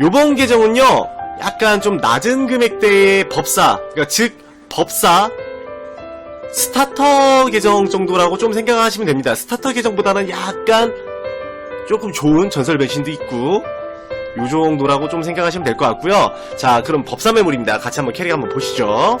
요번 계정은요, 약간 좀 낮은 금액대의 법사, 그러니까 즉, 법사, 스타터 계정 정도라고 좀 생각하시면 됩니다. 스타터 계정보다는 약간 조금 좋은 전설 변신도 있고, 요 정도라고 좀 생각하시면 될 것 같고요. 자, 그럼 법사 매물입니다. 같이 한번 캐릭 한번 보시죠.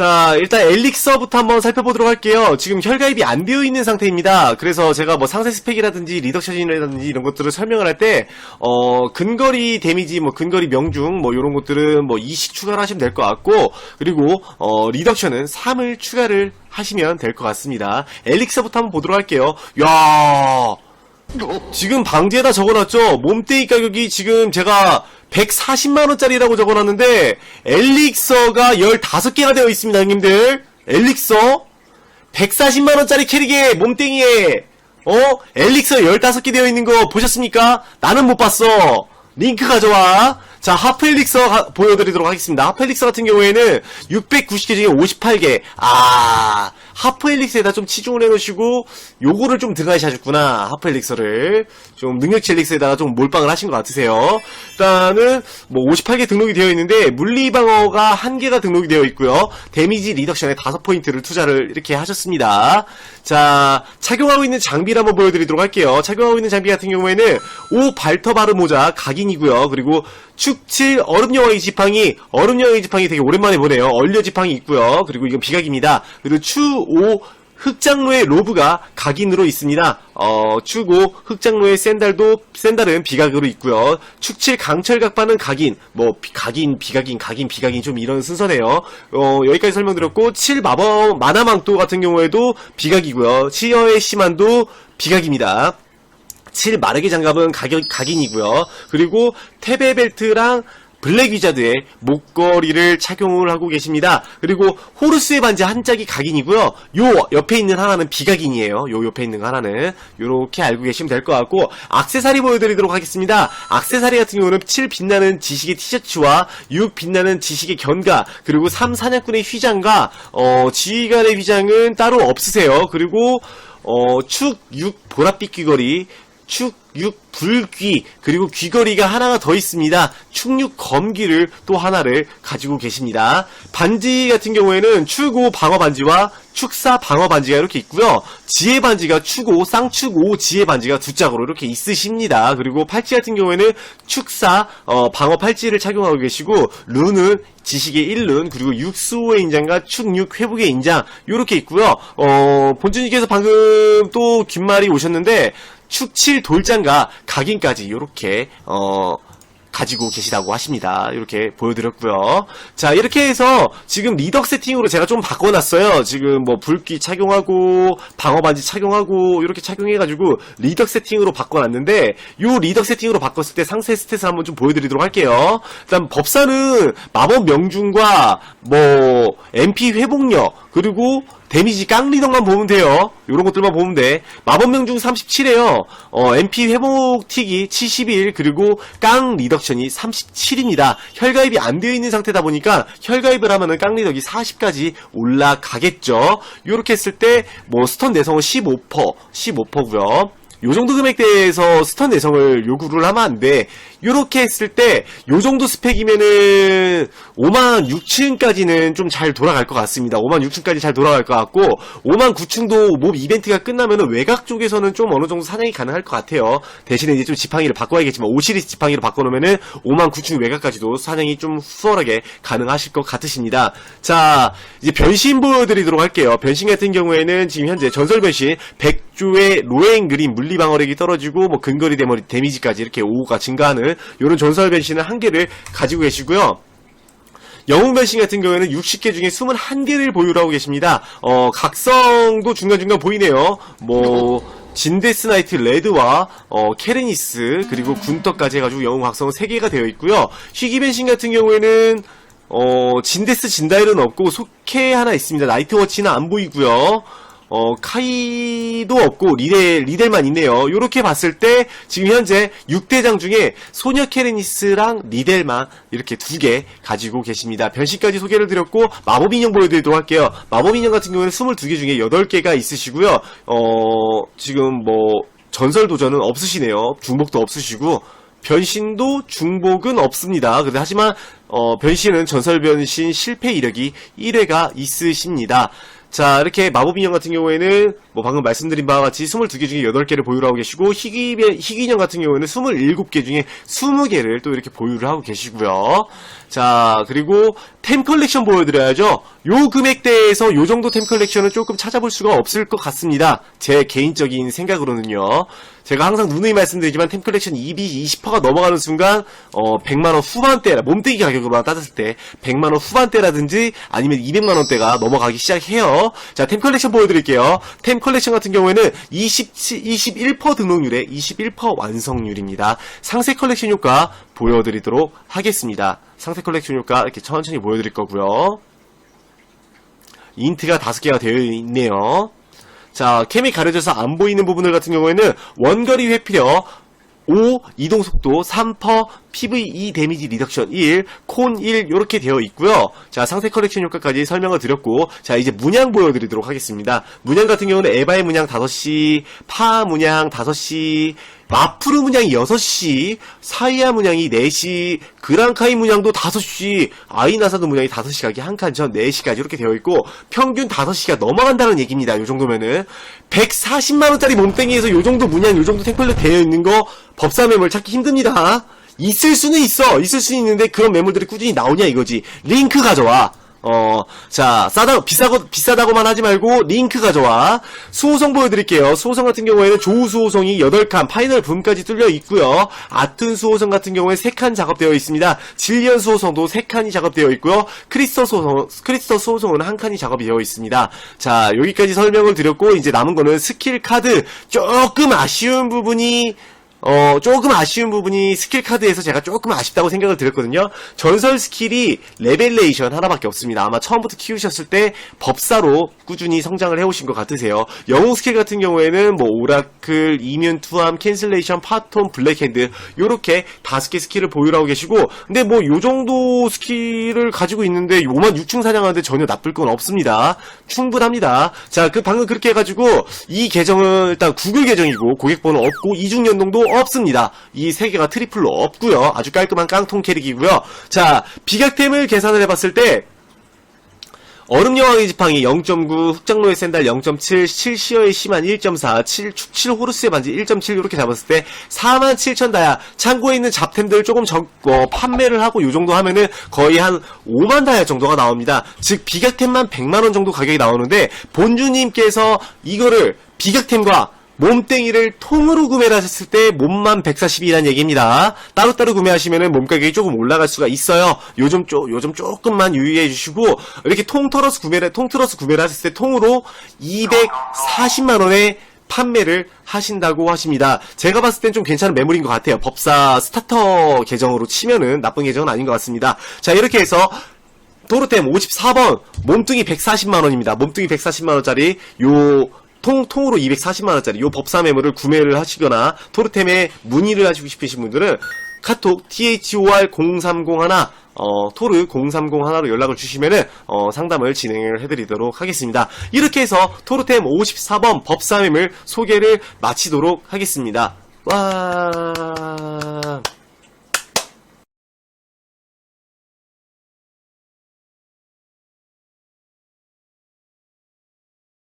자, 일단 엘릭서부터 한번 살펴보도록 할게요. 지금 혈가입이 안 되어 있는 상태입니다. 그래서 제가 뭐 상세 스펙이라든지 리덕션이라든지 이런 것들을 설명을 할 때, 어, 근거리 데미지, 뭐 근거리 명중, 뭐 이런 것들은 뭐 20 추가를 하시면 될 것 같고, 그리고, 어, 리덕션은 3을 추가를 하시면 될 것 같습니다. 엘릭서부터 한번 보도록 할게요. 야 지금 방지에다 적어놨죠? 몸뚱이 가격이 지금 제가 140만원짜리라고 적어놨는데, 엘릭서가 15개가 되어 있습니다, 형님들. 엘릭서? 140만원짜리 캐릭에, 몸뚱이에, 어? 엘릭서 15개 되어 있는 거 보셨습니까? 나는 못 봤어. 링크 가져와. 자, 하프 엘릭서 가- 보여드리도록 하겠습니다. 하프 엘릭서 같은 경우에는 690개 중에 58개. 아, 하프 엘릭서에다 좀 치중을 해놓으시고, 요거를 좀 등하시하셨구나. 하프 엘릭서를. 좀 능력치 엘릭서에다가 좀 몰빵을 하신 것 같으세요. 일단은, 뭐 58개 등록이 되어 있는데, 물리방어가 1개가 등록이 되어 있고요. 데미지 리덕션에 5포인트를 투자를 이렇게 하셨습니다. 자, 착용하고 있는 장비를 한번 보여드리도록 할게요. 착용하고 있는 장비 같은 경우에는, 오 발터바르 모자 각인이고요. 그리고 축칠 얼음여왕의 지팡이, 얼음여왕의 지팡이 되게 오랜만에 보네요. 얼려 지팡이 있고요. 그리고 이건 비각입니다. 그리고 추오 흑장로의 로브가 각인으로 있습니다. 어, 추고 흑장로의 샌달도 샌달은 비각으로 있고요. 축칠 강철각반은 각인, 뭐 비- 각인, 비각인, 각인, 비각인 좀 이런 순서네요. 어, 여기까지 설명드렸고 7 마법 마나망토 같은 경우에도 비각이고요. 치어의 시만도 비각입니다. 7 마르기 장갑은 가격, 각인이고요. 그리고 테베 벨트랑 블랙 위자드의 목걸이를 착용을 하고 계십니다. 그리고 호르스의 반지 한 짝이 각인이고요. 요 옆에 있는 하나는 비각인이에요. 요 옆에 있는 거 하나는 요렇게 알고 계시면 될 것 같고 악세사리 보여드리도록 하겠습니다. 악세사리 같은 경우는 7 빛나는 지식의 티셔츠와 6 빛나는 지식의 견가 그리고 3 사냥꾼의 휘장과 어, 지휘관의 휘장은 따로 없으세요. 그리고 어, 축 6 보랏빛 귀걸이 축, 육, 불귀, 그리고 귀걸이가 하나가 더 있습니다. 축육 검기를 또 하나를 가지고 계십니다. 반지 같은 경우에는 추고 방어 반지와 축사 방어 반지가 이렇게 있고요. 지혜 반지가 추고, 쌍축오 지혜 반지가 두 짝으로 이렇게 있으십니다. 그리고 팔찌 같은 경우에는 축사, 어, 방어 팔찌를 착용하고 계시고, 룬은 지식의 1룬, 그리고 육수의 인장과 축육 회복의 인장, 요렇게 있고요. 어, 본주님께서 방금 또 귓말이 오셨는데, 축칠 돌장과 각인까지 요렇게 어 가지고 계시다고 하십니다. 이렇게 보여드렸고요. 자 이렇게 해서 지금 리덕 세팅으로 제가 좀 바꿔놨어요. 지금 뭐 불기 착용하고 방어 반지 착용하고 이렇게 착용해가지고 리덕 세팅으로 바꿔놨는데 요 리덕 세팅으로 바꿨을 때 상세 스탯을 한번 좀 보여드리도록 할게요. 일단 법사는 마법 명중과 뭐 MP 회복력 그리고 데미지 깡리덕만 보면 돼요. 요런 것들만 보면 돼. 마법명중 37에요. 어, MP 회복 틱이 71, 그리고 깡 리덕션이 37입니다. 혈가입이 안 되어 있는 상태다 보니까 혈가입을 하면은 깡 리덕이 40까지 올라가겠죠. 요렇게 했을 때, 뭐, 스턴 내성은 15%, 15%고요. 요 정도 금액대에서 스턴 내성을 요구를 하면 안 돼. 요렇게 했을 때, 요 정도 스펙이면은, 5만 6층까지는 좀 잘 돌아갈 것 같습니다. 5만 6층까지 잘 돌아갈 것 같고, 5만 9층도 몹 이벤트가 끝나면은 외곽 쪽에서는 좀 어느 정도 사냥이 가능할 것 같아요. 대신에 이제 좀 지팡이를 바꿔야겠지만, 5시리즈 지팡이를 바꿔놓으면은, 5만 9층 외곽까지도 사냥이 좀 수월하게 가능하실 것 같으십니다. 자, 이제 변신 보여드리도록 할게요. 변신 같은 경우에는 지금 현재 전설 변신, 100조의 로행 그린 물리 방어력이 떨어지고, 뭐 근거리 데미지까지 이렇게 5가 증가하는, 요런 전설 변신을 한 개를 가지고 계시고요. 영웅 변신 같은 경우에는 60개 중에 21개를 보유를 하고 계십니다. 어, 각성도 중간중간 보이네요. 뭐, 진데스 나이트 레드와 어, 케레니스 그리고 군떡까지 해가지고 영웅 각성은 3개가 되어 있고요. 희귀 변신 같은 경우에는 어, 진데스 진다일은 없고 속해 하나 있습니다. 나이트 워치는 안 보이고요. 어, 카이도 없고, 리델, 리델만 있네요. 요렇게 봤을 때, 지금 현재 6대장 중에 소녀 케레니스랑 리델만 이렇게 두 개 가지고 계십니다. 변신까지 소개를 드렸고, 마법 인형 보여드리도록 할게요. 마법 인형 같은 경우는 22개 중에 8개가 있으시고요. 어, 지금 뭐, 전설 도전은 없으시네요. 중복도 없으시고 변신도 중복은 없습니다. 근데 하지만 어, 변신은 전설 변신 실패 이력이 1회가 있으십니다. 자, 이렇게 마법 인형 같은 경우에는, 뭐 방금 말씀드린 바와 같이 22개 중에 8개를 보유를 하고 계시고, 희귀, 희귀 인형 같은 경우에는 27개 중에 20개를 또 이렇게 보유를 하고 계시고요. 자, 그리고 템 컬렉션 보여 드려야죠. 요 금액대에서 요 정도 템 컬렉션은 조금 찾아볼 수가 없을 것 같습니다. 제 개인적인 생각으로는요. 제가 항상 누누이 말씀드리지만 템 컬렉션 2비 20%가 넘어가는 순간 어 100만원 후반대라 몸떼기 가격으로 따졌을 때 100만원 후반대라든지 아니면 200만원대가 넘어가기 시작해요. 자, 템 컬렉션 보여드릴게요. 템 컬렉션 같은 경우에는 27, 21% 등록률에 21% 완성률입니다. 상세 컬렉션 효과 보여드리도록 하겠습니다. 상세 컬렉션 효과 이렇게 천천히 보여드릴 거고요. 인트가 5개가 되어 있네요. 자, 캠이 가려져서 안 보이는 부분들 같은 경우에는 원거리 회피력 5, 이동속도 3%, PVE 데미지 리덕션 1, 콘 1, 이렇게 되어 있고요 자, 상세 컬렉션 효과까지 설명을 드렸고, 자, 이제 문양 보여드리도록 하겠습니다. 문양 같은 경우는 에바의 문양 5시, 파 문양 5시, 마프르 문양이 6시, 사이아 문양이 4시, 그랑카이 문양도 5시, 아이나사도 문양이 5시 가기 한 칸 전 4시까지 이렇게 되어 있고, 평균 5시가 넘어간다는 얘기입니다. 요 정도면은. 140만 원짜리 몸땡이에서 요 정도 문양, 요 정도 템플릿 되어 있는 거, 법사 매물 찾기 힘듭니다. 있을 수는 있어. 있을 수는 있는데 그런 매물들이 꾸준히 나오냐 이거지. 링크 가져와. 어, 자, 싸다, 비싸고, 비싸다고만 하지 말고, 링크 가져와. 수호성 보여드릴게요. 수호성 같은 경우에는 조우 수호성이 8칸, 파이널 붐까지 뚫려 있고요 아튼 수호성 같은 경우에 3칸 작업되어 있습니다. 질리언 수호성도 3칸이 작업되어 있고요. 크리스터 수호성, 크리스터 수호성은 1칸이 작업이 되어 있습니다. 자, 여기까지 설명을 드렸고, 이제 남은 거는 스킬 카드, 조금 아쉬운 부분이, 어, 조금 아쉬운 부분이 스킬 카드에서 제가 조금 아쉽다고 생각을 드렸거든요. 전설 스킬이 레벨레이션 하나밖에 없습니다. 아마 처음부터 키우셨을 때 법사로 꾸준히 성장을 해오신 것 같으세요. 영웅 스킬 같은 경우에는 뭐 오라클, 이뮨, 투함, 캔슬레이션, 파톤, 블랙핸드 요렇게 다섯 개 스킬을 보유하고 계시고 근데 뭐 요 정도 스킬을 가지고 있는데 5만 6층 사냥하는데 전혀 나쁠 건 없습니다. 충분합니다. 자, 그 방금 그렇게 해가지고 이 계정은 일단 구글 계정이고 고객번호 없고 이중 연동도 없습니다. 이 세 개가 트리플로 없고요. 아주 깔끔한 깡통 캐릭이고요. 자, 비각템을 계산을 해봤을 때 얼음 여왕의 지팡이 0.9, 흑장로의 샌달 0.7, 7시어의 심한 1.4, 7, 축칠 호르스의 반지 1.7 이렇게 잡았을 때 4만 7천 다야. 창고에 있는 잡템들 조금 적, 어, 판매를 하고 요 정도 하면은 거의 한 5만 다야 정도가 나옵니다. 즉 비각템만 100만 원 정도 가격이 나오는데 본주님께서 이거를 비각템과 몸땡이를 통으로 구매를 하셨을 때 몸만 140이라는 얘기입니다. 따로따로 구매하시면은 몸가격이 조금 올라갈 수가 있어요. 요즘 쪼, 요즘 조금만 유의해 주시고, 이렇게 통틀어서 구매를, 통틀어서 구매를 하셨을 때 통으로 240만 원에 판매를 하신다고 하십니다. 제가 봤을 땐 좀 괜찮은 매물인 것 같아요. 법사 스타터 계정으로 치면은 나쁜 계정은 아닌 것 같습니다. 자, 이렇게 해서 도르템 54번 몸뚱이 140만원입니다. 몸뚱이 140만원짜리 요 통, 통으로 240만원짜리 요 법사 매물을 구매를 하시거나 토르템에 문의를 하시고 싶으신 분들은 카톡 THOR0301 어, 토르 0301로 연락을 주시면은 어, 상담을 진행을 해드리도록 하겠습니다. 이렇게 해서 토르템 54번 법사 매물 소개를 마치도록 하겠습니다. 와.